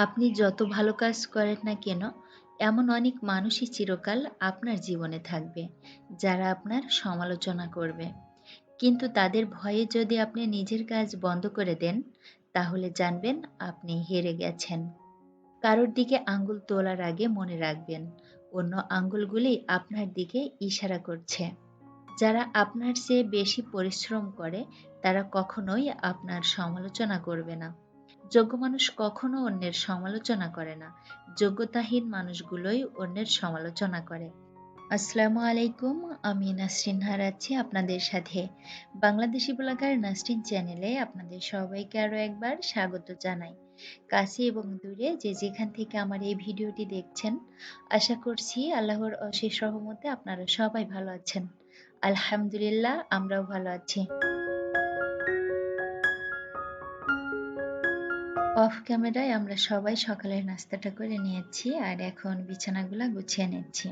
আপনি যত ভালো কাজ করেন না কেন, এমন অনেক মানুষই চিরকাল আপনার জীবনে থাকবে, যারা আপনার সমালোচনা করবে। কিন্তু তাদের ভয়ে যদি আপনি নিজের কাজ বন্ধ করে দেন, তাহলে জানবেন আপনি হেরে গেছেন। কারোর দিকে আঙ্গুল তোলার আগে মনে রাখবেন, অন্য আঙ্গুলগুলি আপনার দিকে ইশারা করছে। যারা আপনার চেয়ে বেশি পরিশ্রম করে, তারা কখনোই আপনার সমালোচনা করবে না। যোগ্য মানুষ কখনো অন্যের সমালোচনা করে না। যোগ্যতাহীন মানুষগুলোই অন্যের সমালোচনা করে। আসসালামু আলাইকুম, আমি নাসরিন হারাচ্ছি আপনাদের সাথে। বাংলাদেশি ব্লগার নাসরিন চ্যানেলে আপনাদের সবাইকে আরও একবার স্বাগত জানাই। কাছে এবং দূরে যে যেখান থেকে আমার এই ভিডিওটি দেখছেন, আশা করছি আল্লাহর অশেষ রহমতে আপনারা সবাই ভালো আছেন। আলহামদুলিল্লাহ, আমরাও ভালো আছি। অফ ক্যামেরায় আমরা সবাই সকালের নাস্তাটা করে নিয়েছি, আর এখন বিছানাগুলো গুছিয়ে নিচ্ছি।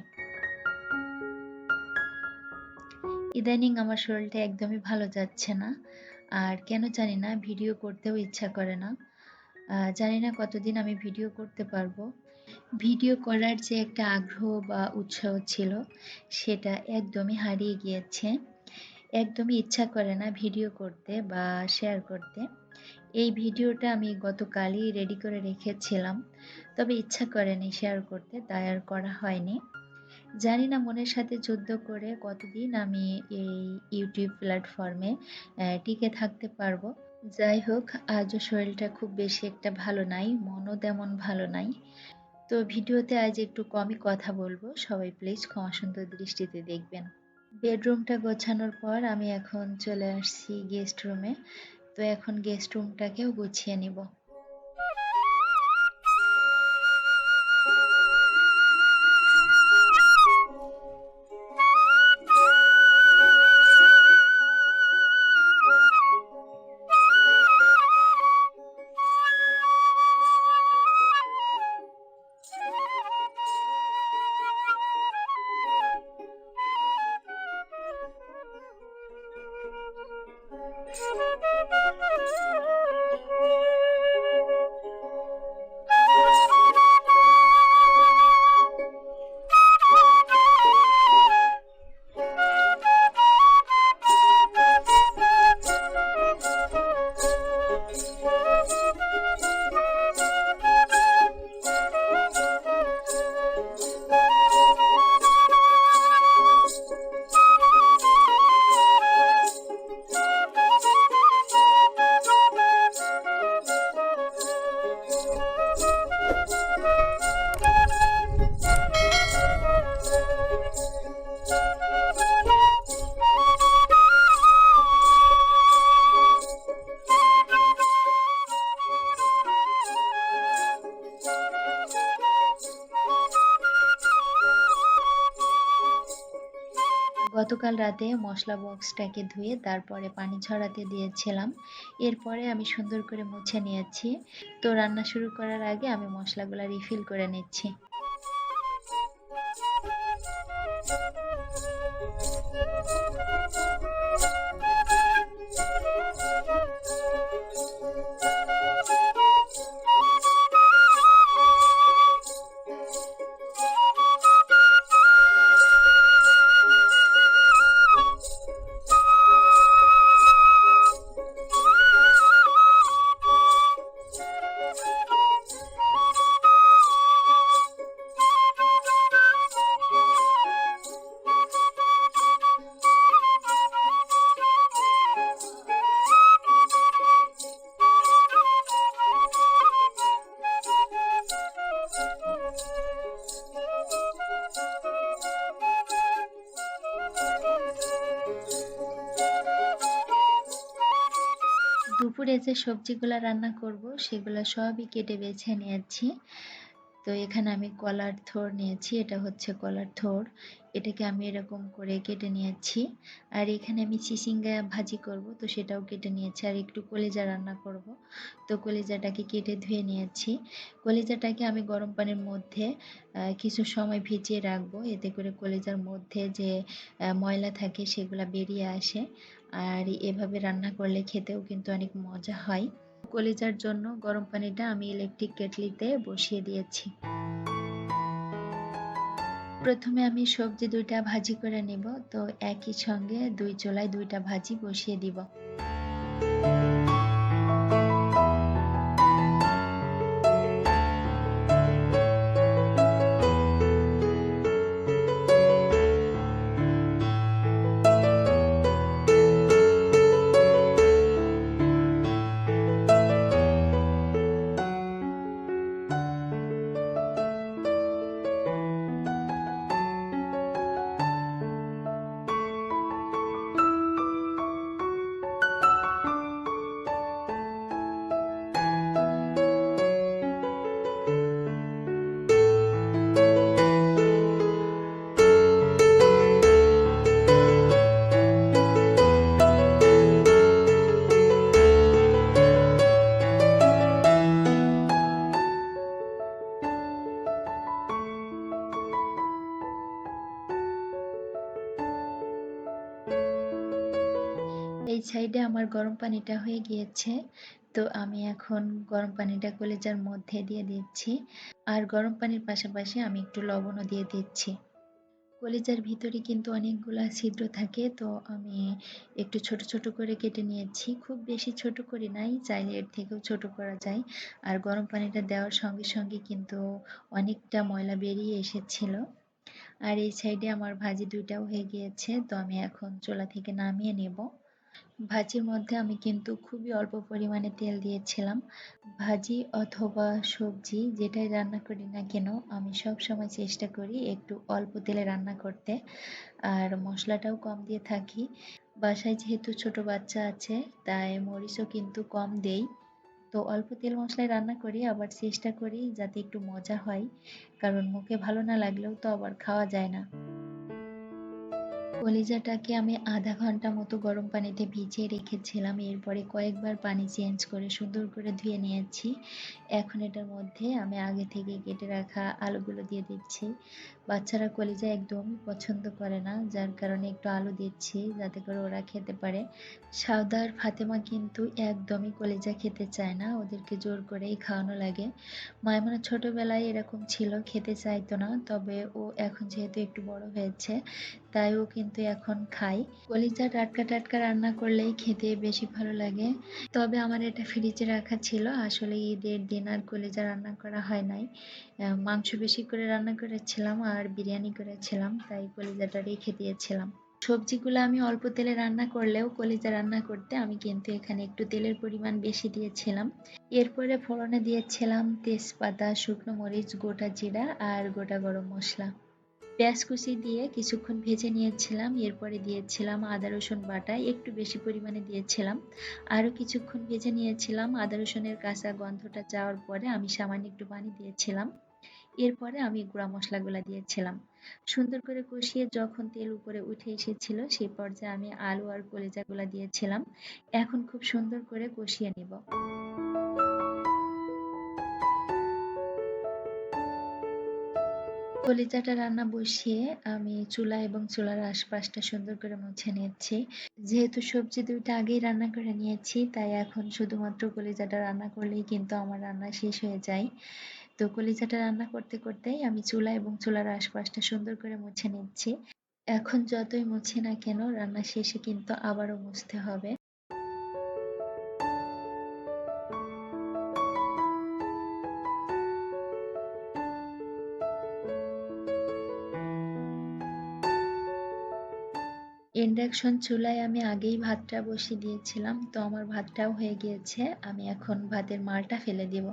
ইদানিং আমার শরীরটা একদমই ভালো যাচ্ছে না, আর কেন জানি না, ভিডিও করতেও ইচ্ছা করে না। জানি না কতদিন আমি ভিডিও করতে পারব। ভিডিও করার যে একটা আগ্রহ বা উৎসাহ ছিল, সেটা একদমই হারিয়ে গিয়েছে। একদমই ইচ্ছা করে না ভিডিও করতে বা শেয়ার করতে। এই ভিডিওটা আমি গতকালই রেডি করে রেখেছিলাম, তবে ইচ্ছা করেনি শেয়ার করতে, তাই আর করা হয়নি। জানি না মনের সাথে যুদ্ধ করে কতদিন আমি এই ইউটিউব প্ল্যাটফর্মে টিকে থাকতে পারব। যাই হোক, আজও শরীরটা খুব বেশি একটা ভালো নাই, মনও তেমন ভালো নাই। তো ভিডিওতে আজ একটু কমই কথা বলব, সবাই প্লিজ ক্ষমা সুন্দর দৃষ্টিতে দেখবেন। বেডরুমটা গোছানোর পর আমি এখন চলে আসছি গেস্ট রুমে তো এখন গেস্ট রুমটাকেও গুছিয়ে নিব। গতকাল রাতে মশলা বক্সটাকে ধুয়ে তারপরে পানি ঝরাতে দিয়েছিলাম। এরপরে আমি সুন্দর করে মুছে নিয়েছি। তো রান্না শুরু করার আগে আমি মশলাগুলো রিফিল করে নিচ্ছি। দুপুরে যে সবজিগুলো রান্না করব সেগুলো সবই কেটে বেছে নিয়েছি। তো এখানে আমি কলার থোর নিয়েছি, এটা হচ্ছে কলার থোর এটাকে আমি এরকম করে কেটে নিয়েছি। আর এখানে আমি চিচিঙ্গা ভাজি করব, তো সেটাও কেটে নিয়েছি। আর একটু কলিজা রান্না করব, তো কলিজাটাকে কেটে ধুয়ে নিয়েছি। কলিজাটাকে আমি গরম পানির মধ্যে কিছু সময় ভিজিয়ে রাখব। এতে করে কলিজার মধ্যে যে ময়লা থাকে সেগুলো বেরিয়ে আসে। আর এভাবে রান্না করলে খেতেও কিন্তু অনেক মজা হয়। কলিজার জন্য গরম পানিটা আমি ইলেকট্রিক কেটলিতে বসিয়ে দিয়েছি। প্রথমে আমি সবজি দুইটা ভাজি করে নেব, তো একই সঙ্গে দুই চোলায় দুইটা ভাজি বসিয়ে দিব। এই সাইডে আমার গরম পানিটা হয়ে গিয়েছে। তো আমি এখন গরম পানিটা কলেজার মধ্যে দিয়ে দিচ্ছি। আর গরম পানির পাশাপাশি আমি একটু লবণও দিয়ে দিচ্ছি। কলিজার ভিতরে কিন্তু অনেকগুলা ছিদ্র থাকে, তো আমি একটু ছোট ছোট করে কেটে নিয়েছি। খুব বেশি ছোট করে নাই, চাইলে এর থেকেও ছোট করা যায়। আর গরম পানিটা দেওয়ার সঙ্গে সঙ্গে কিন্তু অনেকটা ময়লা বেরিয়ে এসেছিল। আর এই সাইডে আমার ভাজি দুইটাও হয়ে গিয়েছে, তো আমি এখন চোলা থেকে নামিয়ে নেব। ভাজির মধ্যে আমি কিন্তু খুবই অল্প পরিমাণে তেল দিয়েছিলাম। ভাজি অথবা সবজি যেটাই রান্না করি না কেন, আমি সব সময় চেষ্টা করি একটু অল্প তেলে রান্না করতে। আর মশলাটাও কম দিয়ে থাকি। বাসায় যেহেতু ছোট বাচ্চা আছে, তাই মরিচও কিন্তু কম দেই। তো অল্প তেল মশলায় রান্না করি, আবার চেষ্টা করি যাতে একটু মজা হয়। কারণ মুখে ভালো না লাগলেও তো আবার খাওয়া যায় না। কলিজাটাকে আমি আধা ঘণ্টা মতো গরম পানিতে ভিজিয়ে রেখেছিলাম। এরপরে কয়েকবার পানি চেঞ্জ করে সুন্দর করে ধুয়ে নিয়েছি। এখন এটার মধ্যে আমি আগে থেকে কেটে রাখা আলুগুলো দিয়ে দিচ্ছি। বাচ্চারা কলিজা একদম পছন্দ করে না, যার কারণে একটু আলু দিচ্ছি যাতে করে ওরা খেতে পারে। সাউদার ফাতেমা কিন্তু একদমই কলিজা খেতে চায় না, ওদেরকে জোর করেই খাওয়ানো লাগে। মায়মনা ছোটবেলায় এরকম ছিল, খেতে চাইতো না, তবে ও এখন যেহেতু একটু বড় হয়েছে, তাই ও কিন্তু এখন খাই। কলিজা টাটকা টাটকা রান্না করলেই খেতে বেশি ভালো লাগে। তবে আমার এটা ফ্রিজে রাখা ছিল। আসলে ঈদের দিন আর কলিজা রান্না করা হয় নাই। মাংস বেশি করে রান্না করেছিলাম আর বিরিয়ানি করেছিলাম, তাই কলিজাটা রেখে দিয়েছিলাম। সবজিগুলো আমি অল্প তেলে রান্না করলেও কলিজা রান্না করতে আমি কিন্তু এখানে একটু তেলের পরিমাণ বেশি দিয়েছিলাম। এরপরে ফোড়নে দিয়েছিলাম তেজপাতা, শুকনো মরিচ, গোটা জিরা আর গোটা গরম মশলা। পেঁয়াজ কুচি দিয়ে কিছুক্ষণ ভেজে নিয়েছিলাম, এরপরে দিয়েছিলাম আদা, রসুন বাটা, একটু বেশি পরিমাণে দিয়েছিলাম। আরও কিছুক্ষণ ভেজে নিয়েছিলাম, আদা, রসুনের কাঁচা গন্ধটা যাওয়ার পরে আমি সামান্য একটু পানি দিয়েছিলাম। এরপরে আমি গুঁড়া মশলাগুলো দিয়েছিলাম। সুন্দর করে কষিয়ে যখন তেল উপরে উঠে এসেছিল সেই পর্যায়ে আমি আলু আর কলিজাগুলো দিয়েছিলাম। এখন খুব সুন্দর করে কষিয়ে নিব। কলিজাটা রান্না বসিয়ে আমি চুলা এবং চুলার আশপাশটা সুন্দর করে মুছে নিচ্ছি। যেহেতু সবজি দুইটা আগেই রান্না করে নিয়েছি, তাই এখন শুধুমাত্র কলিজাটা রান্না করলেই কিন্তু আমার রান্না শেষ হয়ে যায়। তো কলিজাটা রান্না করতে করতেই আমি চুলা এবং চুলার আশপাশটা সুন্দর করে মুছে নিচ্ছি। এখন যতই মুছি না কেন, রান্না শেষে কিন্তু আবারও মুছতে হবে। ইন্ডাকশন চুলায় আমি আগেই ভাতটা বসিয়ে দিয়েছিলাম, তো আমার ভাতটাও হয়ে গিয়েছে, আমি এখন ভাতের মালটা ফেলে দিব।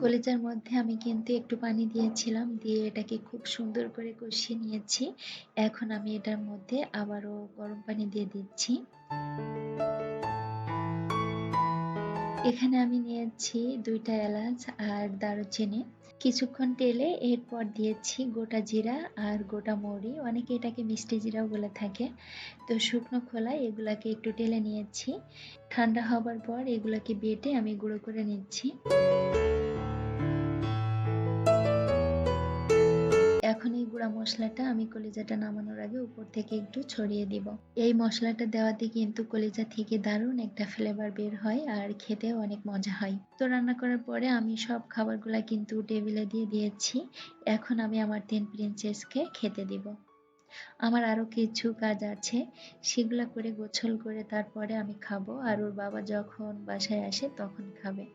কলিজার মধ্যে আমি কিন্তু একটু পানি দিয়েছিলাম, দিয়ে এটাকে খুব সুন্দর করে কষিয়ে নিয়েছি। এখন আমি এটার মধ্যে আবারও গরম পানি দিয়ে দিচ্ছি। এখানে আমি নিয়েছি দুইটা এলাচ আর দারুচিনি। কিছুক্ষণ তেলে এরপর দিয়েছি গোটা জিরা আর গোটা মৌরি। অনেকে এটাকে মিষ্টি জিরাও বলে থাকে। তো শুকনো খোলায় এগুলাকে একটু টেলে নিয়েছি। ঠান্ডা হবার পর এগুলাকে বেটে আমি গুঁড়ো করে নিচ্ছি। গুঁড়া মশলাটা আমি কলিজাটা নামানোর আগে উপর থেকে একটু ছড়িয়ে দিব। এই মশলাটা দেওয়াতে কিন্তু কলিজা থেকে দারুণ একটা ফ্লেভার বের হয় আর খেতেও অনেক মজা হয়। তো রান্না করার পরে আমি সব খাবারগুলা কিন্তু টেবিলে দিয়ে দিয়েছি। এখন আমি আমার তিন প্রিন্সেসকে খেতে দিব। আমার আরও কিছু কাজ আছে, সেগুলা করে গোছল করে তারপরে আমি খাব। আর ওর বাবা যখন বাসায় আসে তখন খাবে।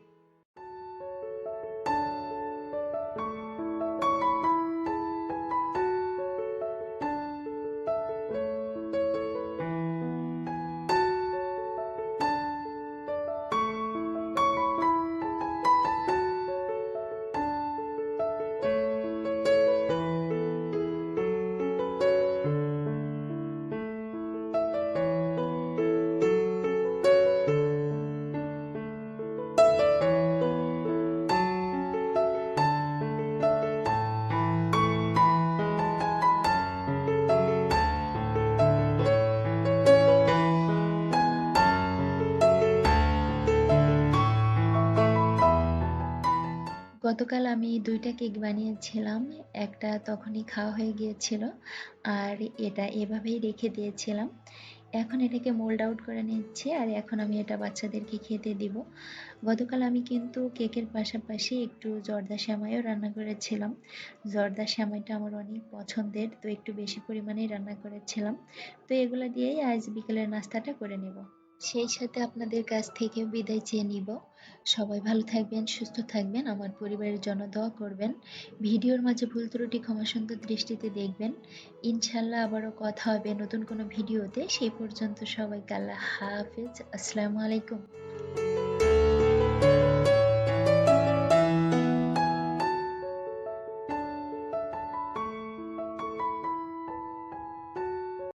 গতকাল আমি দুইটা কেক বানিয়েছিলাম। একটা তখনই খাওয়া হয়ে গিয়েছিল আর এটা এভাবেই রেখে দিয়েছিলাম। এখন এটাকে মোল্ড আউট করে নিচ্ছি আর এখন আমি এটা বাচ্চাদেরকে খেতে দিব। গতকাল আমি কিন্তু কেকের পাশাপাশি একটু জর্দা শ্যামাইও রান্না করেছিলাম। জর্দা শ্যামাইটা আমার অনেক পছন্দের, তো একটু বেশি পরিমাণেই রান্না করেছিলাম। তো এগুলো দিয়েই আজ বিকেলের নাস্তাটা করে নেব। সেই সাথে আপনাদের কাছ থেকে বিদায় চেয়ে নিব। সবাই ভালো থাকবেন, সুস্থ থাকবেন, আমার পরিবারের জন্য দোয়া করবেন। ভিডিওর মাঝে ভুল ত্রুটি, ক্ষমা সুন্দর দৃষ্টিতে দেখবেন। ইনশাল্লাহ আবারও কথা হবে নতুন কোনো ভিডিওতে। সেই পর্যন্ত সবাইকে আল্লাহ হাফেজ। আসসালামু আলাইকুম।